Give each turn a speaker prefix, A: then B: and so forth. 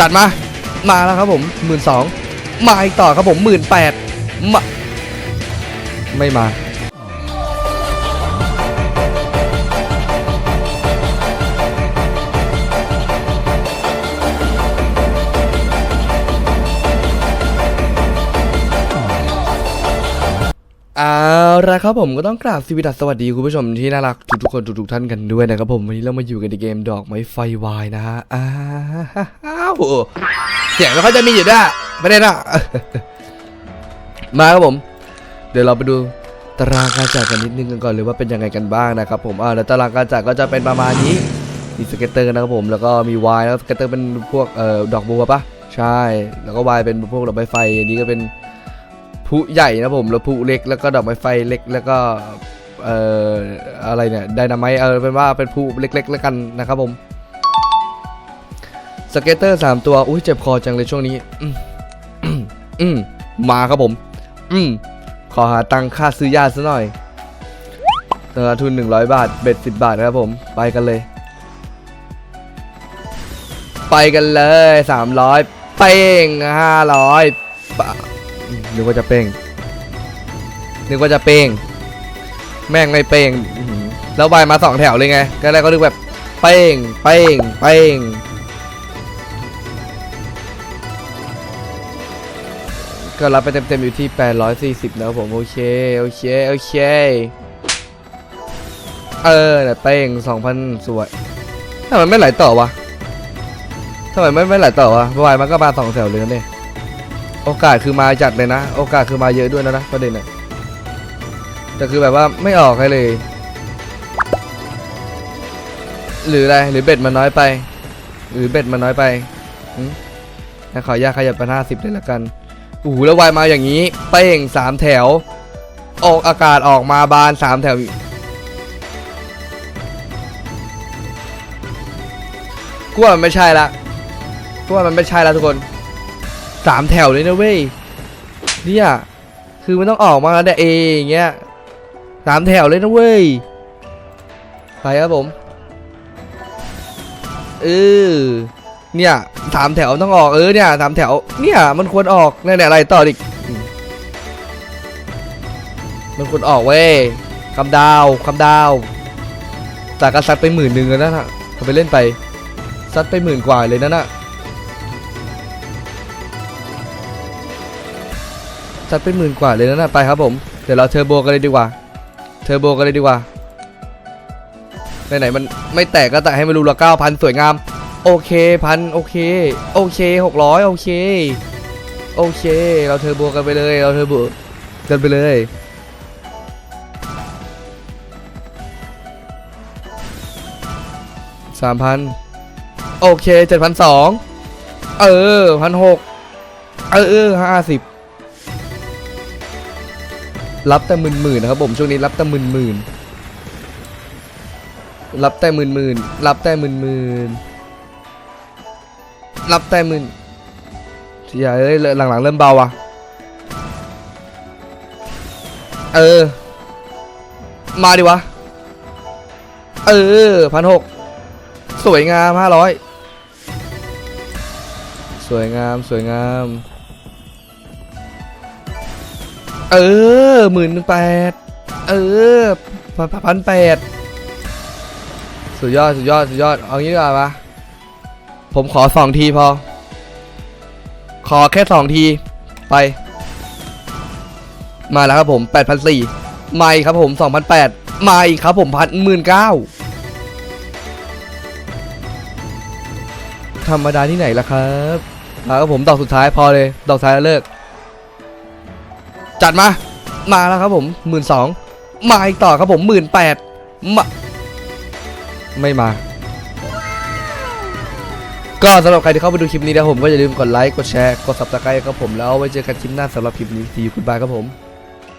A: จัดมา มาแล้วครับผมหมื่นสองมาอีกต่อครับผมหมื่นแปดไม่มา เอาละครับผมก็ต้องกราบสวัสดีสวัสดีคุณผู้ชมที่น่ารักทุกๆคนทุกๆท่านกันด้วยนะครับผมวันนี้เรามาอยู่กันในเกมดอกไม้ไฟวายนะฮะอ้าวเสียงไม่ค่อยจะมีอยู่ด้วยไม่ได้นะมาครับผม เดี๋ยวเราไปดูตารางการจ่ายกันนิดนึงกันก่อนเลยว่าเป็นยังไงกันบ้างนะครับผมอ่าแล้วตารางการจ่ายก็จะเป็นประมาณนี้มีสเก็ตเตอร์นะครับผมแล้วก็มีวายแล้วสเก็ตเตอร์เป็นพวกเอ่อดอกบัวปะใช่ แล้วก็วายเป็นพวกดอกไม้ไฟอันนี้ก็เป็น ผู้ใหญ่นะผมแล้วผู้เล็กแล้วก็ดอกไม้ไฟเล็กแล้วก็เอ่ออะไรเนี่ยไดนาไมต์เออเป็นว่าเป็นผู้เล็ก ๆ แล้วกันนะครับผมสเก็ตเตอร์สามตัวอุ้ยเจ็บคอจังเลยช่วงนี้อืมมมาครับผม อืมขอหาตังค่าซื้อยาซะหน่อยเงินทุน100บาท เบ็ด10บาทนะครับผม ไปกันเลย ไปกันเลย300เป้ง500ปะ นึกว่าจะเป้งนึกว่าจะเป้ง แม่งไม่เป้งอื้อหือแล้วใบมาสองแถวเลยไงก็เลยก็นึกแบบเป้งเป้งเป้งก็รับไปเต็มๆอยู่ที่ 840นะครับผมโอเค โอเค โอเค เออแต่เป้ง2,000 สวยทำไมไม่ไหลต่อวะทำไมไม่ไม่ไหลต่อวะวายมันก็มาสองแถวเลยนะเนี่ย โอกาสคือมาจัดเลยนะ โอกาสคือมาเยอะด้วยนะนะประเด็นน่ะแต่คือแบบว่าไม่ออกให้เลย หรืออะไรหรือเบ็ดมันน้อยไป หรือเบ็ดมันน้อยไปหืมงั้นขออนุญาตขยับไปห้าสิบเลยละกันโอ้โหแล้ววายมาอย่างนี้ เป้งสามแถว ออกอากาศออกมาบานสามแถวกูว่ามันไม่ใช่ละกูว่ามันไม่ใช่ละทุกคน สามแถวเลยนะเว้ยเนี่ยคือมันต้องออกมาแล้วเนี่เออย่างเงี้ยสามแถวเลยนะเว้ยไปครับผมเออเนี่ยสามแถวต้องออกเออเนี่ยสามแถวเนี่ยมันควรออกเนี่ยอะไรต่ออีกมันควรออกเว้ยคำดาวคำดาวแต่ก็ซัดไปหมื่นหนึ่งแล้วนะทำไปเล่นไปซัดไปหมื่นกว่าเลยนั่นน่ะ จัดไปหมื่นกว่าเลยนะนะไปครับผม เดี๋ยวเราเทอร์โบกันเลยดีกว่า เทอร์โบกันเลยดีกว่าไหนๆมันไม่แตกก็แตะให้มันรูละเก้าพันสวยงาม โอเคพันโอเค โอเคหกร้อยโอเค โอเค เราเทอร์โบกันไปเลย เราเทอร์โบกันไปเลยสามพันโอเคเจ็ดพันสองเออพันหกเออเออห้าสิบ รับแต่หมื่นหมื่นนะครับผมช่วงนี้รับแต่หมื่นหมื่นรับแต่หมื่นหมื่นรับแต่หมื่นหมื่นรับแต่หมื่นอย่าเอ้ยหลังๆเริ่มเบาว่ะเออ มาดิวะ เออพันหกสวยงามห้าร้อยสวยงามสวยงาม เออหมื่นแปดเออพันแปดสุดยอดสุดยอดสุดยอดเอางี้ดีกว่าปะผมขอสองทีพอ ขอแค่สองที ไป มาแล้วครับผมแปดพันสี่มาอีกครับผมสองพันแปดมาอีกครับผมพันหมื่นเก้าธรรมดาที่ไหนล่ะครับมาครับผมดอกสุดท้ายพอเลย ดอกท้ายแล้วเลิก จัดมา มาแล้วครับผมหมื่นสองมาอีกต่อครับผมหมื่นแปดมาไม่มา ก็สำหรับใครที่เข้าไปดูคลิปนี้นะผมก็อย่าลืมกดไลค์ กดแชร์ กด subscribe ครับผมแล้วไว้เจอกันคลิปหน้าสำหรับคลิปนี้ที่อยู่คุณบายครับผม